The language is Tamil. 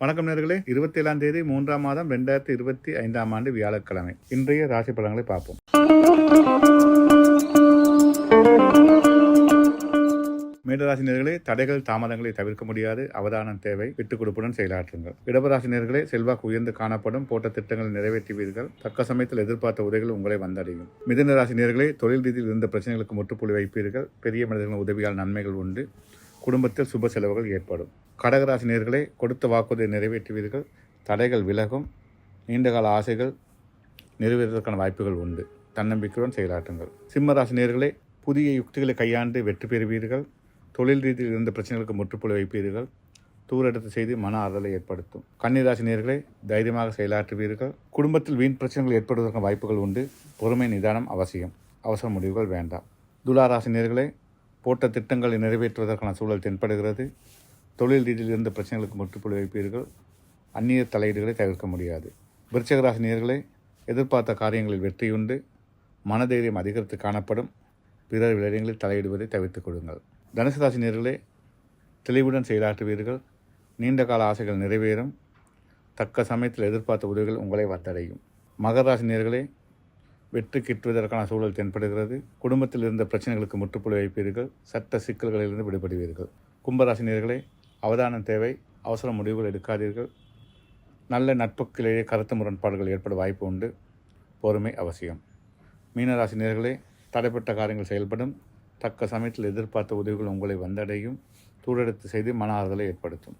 வணக்கம் நேர்களே. இருபத்தி ஏழாம் தேதி மூன்றாம் மாதம் ரெண்டாயிரத்தி இருபத்தி ஐந்தாம் ஆண்டு வியாழக்கிழமை. இன்றைய ராசி பலன்களை பார்ப்போம். மேடராசினியர்களே தடைகள் தாமதங்களை தவிர்க்க முடியாது. அவதானம் தேவை. விட்டுக் கொடுப்புடன் செயலாற்றுங்கள். இடபராசினியர்களே செல்வாக்கு உயர்ந்து காணப்படும். போட்ட திட்டங்களை நிறைவேற்றுவீர்கள். தக்க சமயத்தில் எதிர்பார்த்த உதவிகள் உங்களை வந்தடையும். மிதனராசினியர்களே தொழில் ரீதியில் இருந்த பிரச்சனைகளுக்கு முற்றுப்புள்ளி வைப்பீர்கள். பெரிய மனிதர்களின் உதவியால் நன்மைகள் உண்டு. குடும்பத்தில் சுப செலவுகள் ஏற்படும். கடகராசினியர்களே கொடுத்த வாக்குறுதியை நிறைவேற்றுவீர்கள். தடைகள் விலகும். நீண்டகால ஆசைகள் நிறைவேறுவதற்கான வாய்ப்புகள் உண்டு. தன்னம்பிக்கையுடன் செயலாற்றுங்கள். சிம்மராசி நேர்களை புதிய யுக்திகளை கையாண்டு வெற்றி பெறுவீர்கள். தொழில் ரீதியில் இருந்த பிரச்சனைகளுக்கு முற்றுப்புள்ளி வைப்பீர்கள். தூரெடுத்து செய்து மன ஆறுதலை ஏற்படுத்தும். கன்னிராசி நேர்களை தைரியமாக செயலாற்றுவீர்கள். குடும்பத்தில் வீண் பிரச்சனைகள் ஏற்படுவதற்கான வாய்ப்புகள் உண்டு. பொறுமை நிதானம் அவசியம். அவசர முடிவுகள் வேண்டாம். துலாராசி நேர்களை போட்ட திட்டங்களை நிறைவேற்றுவதற்கான சூழல் தென்படுகிறது. தொழில் ரீதியில் இருந்த பிரச்சனைகளுக்கு முற்றுப்புள்ளி வைப்பீர்கள்? அந்நிய தலையீடுகளை தவிர்க்க முடியாது. விருச்சகராசி எதிர்பார்த்த காரியங்களில் வெற்றியுண்டு. மனதைரியம் அதிகரித்து காணப்படும். பிறர் விளையங்களில் தலையிடுவதை தவிர்த்துக் கொள்ளுங்கள். தனுசு ராசி நேர்களே தெளிவுடன் செயலாற்றுவீர்கள். நீண்ட கால ஆசைகள் நிறைவேறும். தக்க சமயத்தில் எதிர்பார்த்த உதவிகள் உங்களை வந்தடையும். மகராசினியர்களே நேர்களே வெற்றி கிட்டுவதற்கான சூழல் தென்படுகிறது. குடும்பத்தில் இருந்த பிரச்சனைகளுக்கு முற்றுப்புள்ளி வைப்பீர்கள். சட்ட சிக்கல்களிலிருந்து விடுபடுவீர்கள். கும்பராசி நேர்களே அவதானம் தேவை. அவசர முடிவுகள் எடுக்காதீர்கள். நல்ல நட்புக்கிலேயே கருத்து முரண்பாடுகள் ஏற்பட வாய்ப்பு உண்டு. பொறுமை அவசியம். மீனராசி நேர்களே தடைப்பட்ட காரியங்கள் செயல்படும். தக்க சமயத்தில் எதிர்பார்த்த உதவிகள் உங்களை வந்தடையும். தூரெடுத்து செய்து மன ஆறுதலை ஏற்படுத்தும்.